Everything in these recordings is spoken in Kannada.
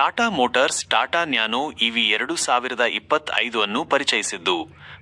Tata Motors, Tata Nano EV ಎರಡು ಸಾವಿರದ ಇಪ್ಪತ್ತೈದು ಅನ್ನು ಪರಿಚಯಿಸಿದ್ದು.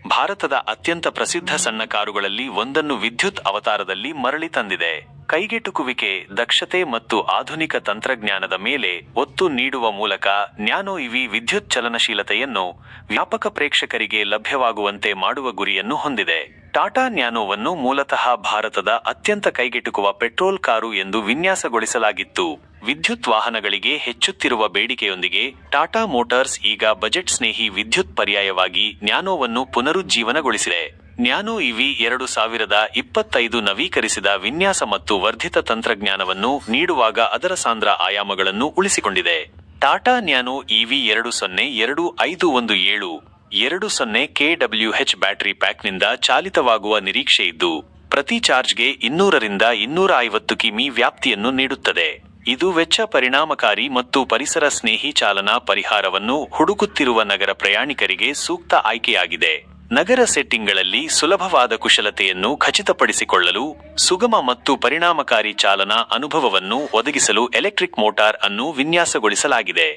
ಭಾರತದ ಅತ್ಯಂತ ಪ್ರಸಿದ್ಧ ಸಣ್ಣ ಕಾರುಗಳಲ್ಲಿ ಒಂದನ್ನು ವಿದ್ಯುತ್ ಅವತಾರದಲ್ಲಿ ಮರಳಿ ತಂದಿದೆ. ಕೈಗೆಟುಕುವಿಕೆ, ದಕ್ಷತೆ ಮತ್ತು ಆಧುನಿಕ ತಂತ್ರಜ್ಞಾನದ ಮೇಲೆ ಒತ್ತು ನೀಡುವ ಮೂಲಕ ನ್ಯಾನೋ ಇವಿ ವಿದ್ಯುತ್ ಚಲನಶೀಲತೆಯನ್ನು ವ್ಯಾಪಕ ಪ್ರೇಕ್ಷಕರಿಗೆ ಲಭ್ಯವಾಗುವಂತೆ ಮಾಡುವ ಗುರಿಯನ್ನು ಹೊಂದಿದೆ. ಟಾಟಾ ನ್ಯಾನೋವನ್ನು ಮೂಲತಃ ಭಾರತದ ಅತ್ಯಂತ ಕೈಗೆಟುಕುವ ಪೆಟ್ರೋಲ್ ಕಾರು ಎಂದು ವಿನ್ಯಾಸಗೊಳಿಸಲಾಗಿತ್ತು. ವಿದ್ಯುತ್ ವಾಹನಗಳಿಗೆ ಹೆಚ್ಚುತ್ತಿರುವ ಬೇಡಿಕೆಯೊಂದಿಗೆ ಟಾಟಾ ಮೋಟಾರ್ಸ್ ಈಗ ಬಜೆಟ್ ಸ್ನೇಹಿ ವಿದ್ಯುತ್ ಪರ್ಯಾಯವಾಗಿ ನ್ಯಾನೋವನ್ನು ಪುನರುಜ್ಜೀವನಗೊಳಿಸಿದೆ. ನ್ಯಾನೋ ಇವಿ ಎರಡು ಸಾವಿರದ ಇಪ್ಪತ್ತೈದು ನವೀಕರಿಸಿದ ವಿನ್ಯಾಸ ಮತ್ತು ವರ್ಧಿತ ತಂತ್ರಜ್ಞಾನವನ್ನು ನೀಡುವಾಗ ಅದರ ಸಾಂದ್ರ ಆಯಾಮಗಳನ್ನು ಉಳಿಸಿಕೊಂಡಿದೆ. ಟಾಟಾ ನ್ಯಾನೋ ಇವಿ ಎರಡು ಸೊನ್ನೆ ಎರಡು ಐದು ಒಂದು ಏಳು ಎರಡು ಸೊನ್ನೆ ಕೆಡಬ್ಲ್ಯೂಎಚ್ ಬ್ಯಾಟರಿ ಪ್ಯಾಕ್ನಿಂದ ಚಾಲಿತವಾಗುವ ನಿರೀಕ್ಷೆಯಿದ್ದು, ಪ್ರತಿ ಚಾರ್ಜ್ಗೆ ಇನ್ನೂರರಿಂದ ಇನ್ನೂರ ಐವತ್ತು ಕಿಮಿ ವ್ಯಾಪ್ತಿಯನ್ನು ನೀಡುತ್ತದೆ. ಇದು ವೆಚ್ಚ ಪರಿಣಾಮಕಾರಿ ಮತ್ತು ಪರಿಸರ ಸ್ನೇಹಿ ಚಾಲನಾ ಪರಿಹಾರವನ್ನು ಹುಡುಕುತ್ತಿರುವ ನಗರ ಪ್ರಯಾಣಿಕರಿಗೆ ಸೂಕ್ತ ಆಯ್ಕೆಯಾಗಿದೆ. ನಗರ ಸೆಟ್ಟಿಂಗ್ಗಳಲ್ಲಿ ಸುಲಭವಾದ ಕುಶಲತೆಯನ್ನು ಖಚಿತಪಡಿಸಿಕೊಳ್ಳಲು ಸುಗಮ ಮತ್ತು ಪರಿಣಾಮಕಾರಿ ಚಾಲನಾ ಅನುಭವವನ್ನು ಒದಗಿಸಲು ಎಲೆಕ್ಟ್ರಿಕ್ ಮೋಟಾರ್ ಅನ್ನು ವಿನ್ಯಾಸಗೊಳಿಸಲಾಗಿದೆ.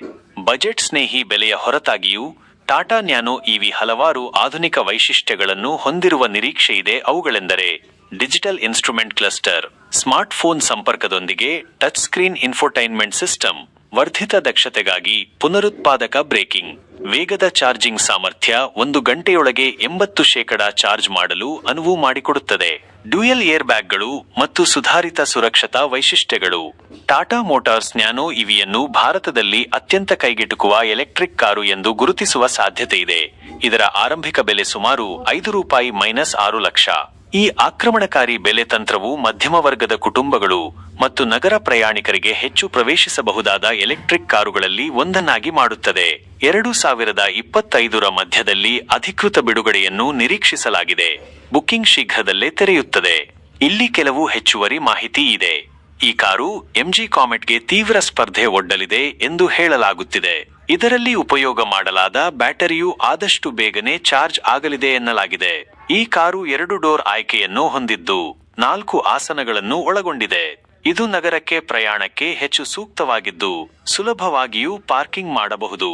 ಬಜೆಟ್ ಸ್ನೇಹಿ ಬೆಲೆಯ ಹೊರತಾಗಿಯೂ ಟಾಟಾ ನ್ಯಾನೋ ಇವಿ ಹಲವಾರು ಆಧುನಿಕ ವೈಶಿಷ್ಟ್ಯಗಳನ್ನು ಹೊಂದಿರುವ ನಿರೀಕ್ಷೆಯಿದೆ ಅವುಗಳೆಂದರೆ ಡಿಜಿಟಲ್ ಇನ್ಸ್ಟ್ರುಮೆಂಟ್ ಕ್ಲಸ್ಟರ್, ಸ್ಮಾರ್ಟ್ಫೋನ್ ಸಂಪರ್ಕದೊಂದಿಗೆ ಟಚ್ ಸ್ಕ್ರೀನ್ ಇನ್ಫೋಟೈನ್ಮೆಂಟ್ ಸಿಸ್ಟಮ್ ವರ್ಧಿತ ದಕ್ಷತೆಗಾಗಿ ಪುನರುತ್ಪಾದಕ ಬ್ರೇಕಿಂಗ್. ವೇಗದ ಚಾರ್ಜಿಂಗ್ ಸಾಮರ್ಥ್ಯ ಒಂದು ಗಂಟೆಯೊಳಗೆ ಎಂಬತ್ತು ಶೇಕಡ ಚಾರ್ಜ್ ಮಾಡಲು ಅನುವು ಮಾಡಿಕೊಡುತ್ತದೆ. ಡ್ಯೂಯಲ್ ಏರ್ ಬ್ಯಾಗ್ಗಳು ಮತ್ತು ಸುಧಾರಿತ ಸುರಕ್ಷತಾ ವೈಶಿಷ್ಟ್ಯಗಳು. ಟಾಟಾ ಮೋಟಾರ್ಸ್ ನ್ಯಾನೋ ಇವಿಯನ್ನು ಭಾರತದಲ್ಲಿ ಅತ್ಯಂತ ಕೈಗೆಟುಕುವ ಎಲೆಕ್ಟ್ರಿಕ್ ಕಾರು ಎಂದು ಗುರುತಿಸುವ ಸಾಧ್ಯತೆ ಇದೆ. ಇದರ ಆರಂಭಿಕ ಬೆಲೆ ಸುಮಾರು ಐದು ರೂಪಾಯಿ ಮೈನಸ್ ಆರು ಲಕ್ಷ. ಈ ಆಕ್ರಮಣಕಾರಿ ಬೆಲೆ ತಂತ್ರವು ಮಧ್ಯಮ ವರ್ಗದ ಕುಟುಂಬಗಳು ಮತ್ತು ನಗರ ಪ್ರಯಾಣಿಕರಿಗೆ ಹೆಚ್ಚು ಪ್ರವೇಶಿಸಬಹುದಾದ ಎಲೆಕ್ಟ್ರಿಕ್ ಕಾರುಗಳಲ್ಲಿ ಒಂದನ್ನಾಗಿ ಮಾಡುತ್ತದೆ. ಎರಡು ಸಾವಿರದ ಇಪ್ಪತ್ತೈದರ ಮಧ್ಯದಲ್ಲಿ ಅಧಿಕೃತ ಬಿಡುಗಡೆಯನ್ನು ನಿರೀಕ್ಷಿಸಲಾಗಿದೆ. ಬುಕಿಂಗ್ ಶೀಘ್ರದಲ್ಲೇ ತೆರೆಯುತ್ತದೆ. ಇಲ್ಲಿ ಕೆಲವು ಹೆಚ್ಚುವರಿ ಮಾಹಿತಿ ಇದೆ. ಈ ಕಾರು ಎಂಜಿ ಕಾಮೆಟ್ಗೆ ತೀವ್ರ ಸ್ಪರ್ಧೆ ಒಡ್ಡಲಿದೆ ಎಂದು ಹೇಳಲಾಗುತ್ತಿದೆ. ಇದರಲ್ಲಿ ಉಪಯೋಗ ಮಾಡಲಾದ ಬ್ಯಾಟರಿಯು ಆದಷ್ಟು ಬೇಗನೆ ಚಾರ್ಜ್ ಆಗಲಿದೆ ಎನ್ನಲಾಗಿದೆ. ಈ ಕಾರು ಎರಡು ಡೋರ್ ಆಯ್ಕೆಯನ್ನು ಹೊಂದಿದ್ದು ನಾಲ್ಕು ಆಸನಗಳನ್ನು ಒಳಗೊಂಡಿದೆ. ಇದು ನಗರಕ್ಕೆ ಪ್ರಯಾಣಕ್ಕೆ ಹೆಚ್ಚು ಸೂಕ್ತವಾಗಿದ್ದು, ಸುಲಭವಾಗಿಯೂ ಪಾರ್ಕಿಂಗ್ ಮಾಡಬಹುದು.